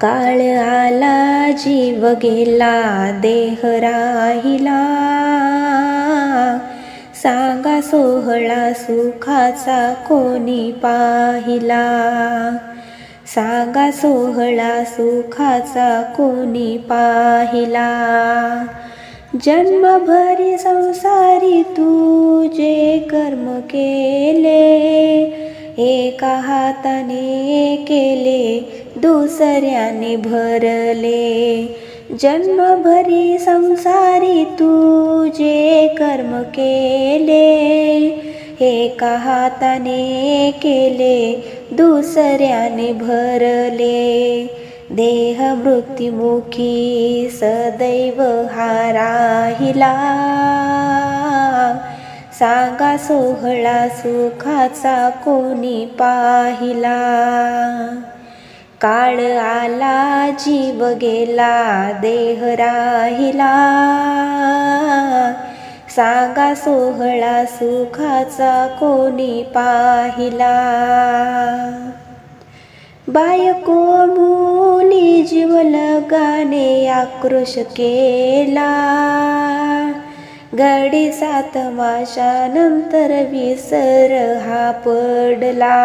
काळ आला जीव गेला देह राहिला. सांगा सोहळा सुखाचा कोणी पाहिला? सांगा सोहळा सुखाचा कोणी पाहिला? जन्मभरी संसारी तू जे कर्म केले एका हाताने केले दुसऱ्याने भरले. जन्मभरी संसारी तुझे कर्म केले एका हाताने केले दुसऱ्याने भरले. देह मृत्युमुखी सदैव हा राहिला सांगा सोहळा सुखाचा कोणी पाहिला? काळ आला जीव गेला देह राहिला. सांगा सोहळा सुखाचा कोणी पाहिला? बायको मुली जीव लगाने आक्रोश केला. घडी सात माशानंतर विसर हा पडला.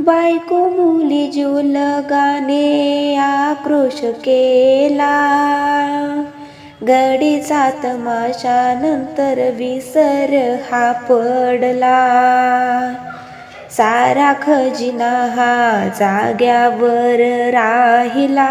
बायको मुली जीव लगाने आक्रोश केला. घडी सात माशानंतर विसर हा पडला. सारा खजिना हा जाग्यावर राहिला.